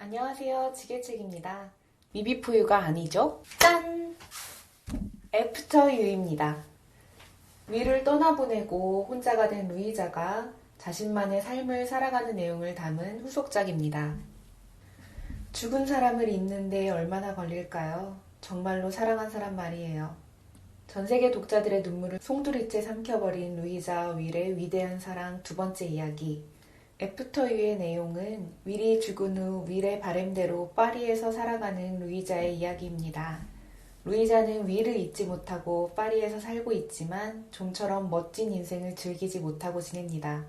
안녕하세요. 지게책입니다. 미비포유가 아니죠? 짠! 애프터 유입니다. 위를 떠나보내고 혼자가 된 루이자가 자신만의 삶을 살아가는 내용을 담은 후속작입니다. 죽은 사람을 잊는데 얼마나 걸릴까요? 정말로 사랑한 사람 말이에요. 전 세계 독자들의 눈물을 송두리째 삼켜버린 루이자 윌의 위대한 사랑 두 번째 이야기. 애프터유의 내용은 윌이 죽은 후 윌의 바램대로 파리에서 살아가는 루이자의 이야기입니다. 루이자는 윌을 잊지 못하고 파리에서 살고 있지만 좀처럼 멋진 인생을 즐기지 못하고 지냅니다.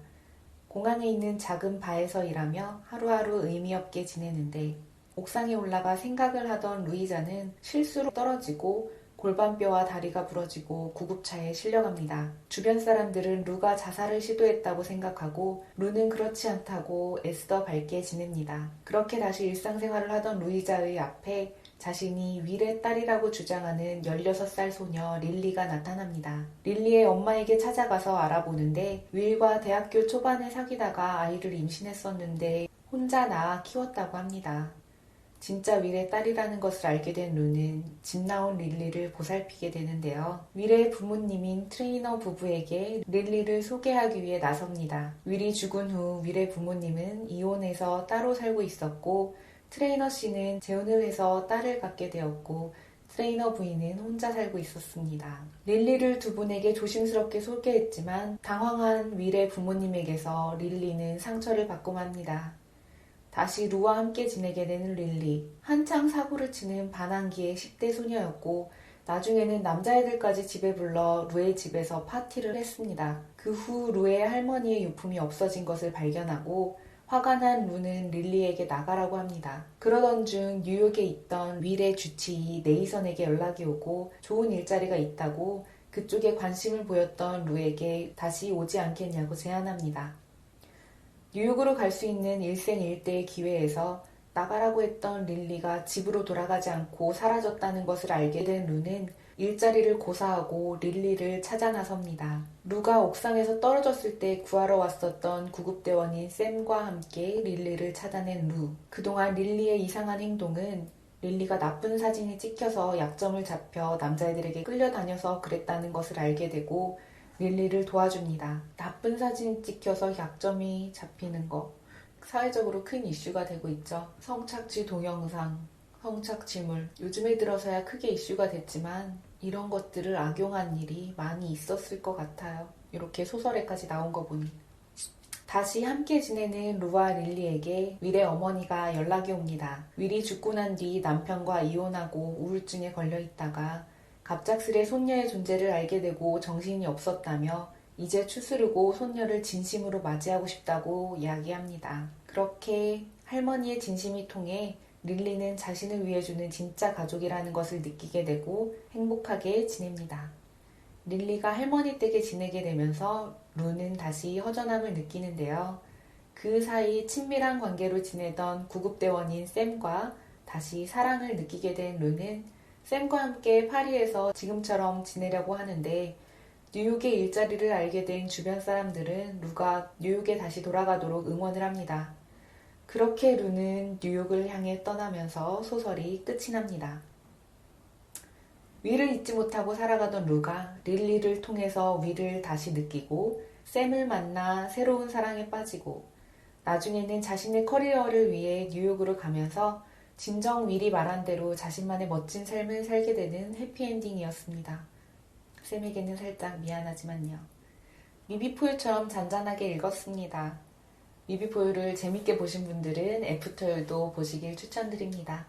공항에 있는 작은 바에서 일하며 하루하루 의미 없게 지내는데 옥상에 올라가 생각을 하던 루이자는 실수로 떨어지고 골반뼈와 다리가 부러지고 구급차에 실려갑니다. 주변 사람들은 루가 자살을 시도했다고 생각하고 루는 그렇지 않다고 애써 밝게 지냅니다. 그렇게 다시 일상생활을 하던 루이자의 앞에 자신이 윌의 딸이라고 주장하는 16살 소녀 릴리가 나타납니다. 릴리의 엄마에게 찾아가서 알아보는데 윌과 대학교 초반에 사귀다가 아이를 임신했었는데 혼자 낳아 키웠다고 합니다. 진짜 윌의 딸이라는 것을 알게 된 루는 집 나온 릴리를 보살피게 되는데요. 윌의 부모님인 트레이너 부부에게 릴리를 소개하기 위해 나섭니다. 윌이 죽은 후 윌의 부모님은 이혼해서 따로 살고 있었고 트레이너 씨는 재혼을 해서 딸을 갖게 되었고 트레이너 부인은 혼자 살고 있었습니다. 릴리를 두 분에게 조심스럽게 소개했지만 당황한 윌의 부모님에게서 릴리는 상처를 받고 맙니다. 다시 루와 함께 지내게 되는 릴리. 한창 사고를 치는 반항기의 10대 소녀였고, 나중에는 남자애들까지 집에 불러 루의 집에서 파티를 했습니다. 그 후 루의 할머니의 유품이 없어진 것을 발견하고, 화가 난 루는 릴리에게 나가라고 합니다. 그러던 중 뉴욕에 있던 윌의 주치의 네이선에게 연락이 오고 좋은 일자리가 있다고 그쪽에 관심을 보였던 루에게 다시 오지 않겠냐고 제안합니다. 뉴욕으로 갈 수 있는 일생 일대의 기회에서 나가라고 했던 릴리가 집으로 돌아가지 않고 사라졌다는 것을 알게 된 루는 일자리를 고사하고 릴리를 찾아 나섭니다. 루가 옥상에서 떨어졌을 때 구하러 왔었던 구급대원인 샘과 함께 릴리를 찾아낸 루. 그동안 릴리의 이상한 행동은 릴리가 나쁜 사진이 찍혀서 약점을 잡혀 남자애들에게 끌려다녀서 그랬다는 것을 알게 되고 릴리를 도와줍니다. 나쁜 사진 찍혀서 약점이 잡히는 거 사회적으로 큰 이슈가 되고 있죠. 성착취 동영상, 성착취물 요즘에 들어서야 크게 이슈가 됐지만 이런 것들을 악용한 일이 많이 있었을 것 같아요. 이렇게 소설에까지 나온 거 보니. 다시 함께 지내는 루와 릴리에게 윌의 어머니가 연락이 옵니다. 윌이 죽고 난 뒤 남편과 이혼하고 우울증에 걸려 있다가 갑작스레 손녀의 존재를 알게 되고 정신이 없었다며 이제 추스르고 손녀를 진심으로 맞이하고 싶다고 이야기합니다. 그렇게 할머니의 진심이 통해 릴리는 자신을 위해 주는 진짜 가족이라는 것을 느끼게 되고 행복하게 지냅니다. 릴리가 할머니 댁에 지내게 되면서 루는 다시 허전함을 느끼는데요. 그 사이 친밀한 관계로 지내던 구급대원인 샘과 다시 사랑을 느끼게 된 루는 샘과 함께 파리에서 지금처럼 지내려고 하는데 뉴욕의 일자리를 알게 된 주변 사람들은 루가 뉴욕에 다시 돌아가도록 응원을 합니다. 그렇게 루는 뉴욕을 향해 떠나면서 소설이 끝이 납니다. 위를 잊지 못하고 살아가던 루가 릴리를 통해서 위를 다시 느끼고 샘을 만나 새로운 사랑에 빠지고 나중에는 자신의 커리어를 위해 뉴욕으로 가면서 진정 미리 말한 대로 자신만의 멋진 삶을 살게 되는 해피엔딩이었습니다. 쌤에게는 살짝 미안하지만요. 미비포유처럼 잔잔하게 읽었습니다. 미비포유를 재밌게 보신 분들은 애프터유도 보시길 추천드립니다.